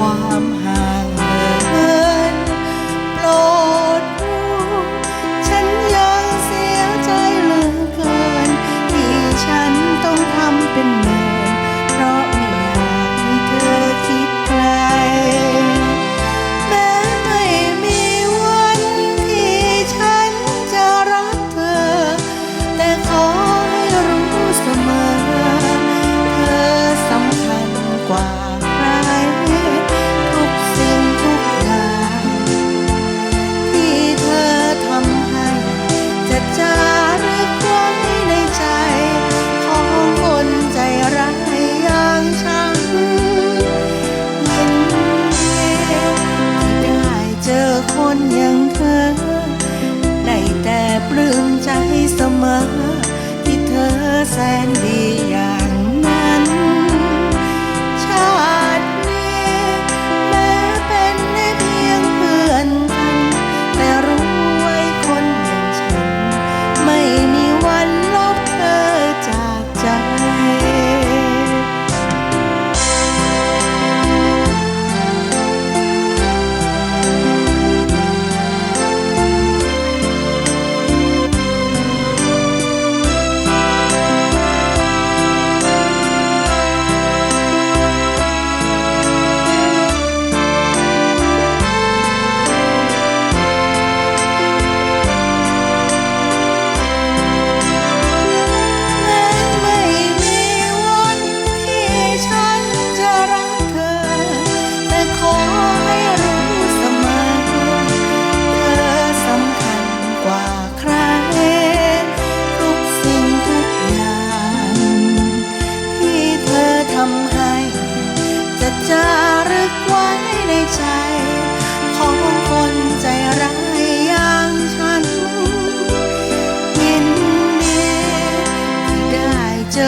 ความ ที่เธอแสนดี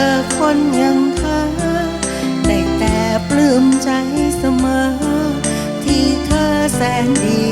อคนอย่างเธอ ได้แต่ปลื้มใจเสมอ ที่เธอแสนดี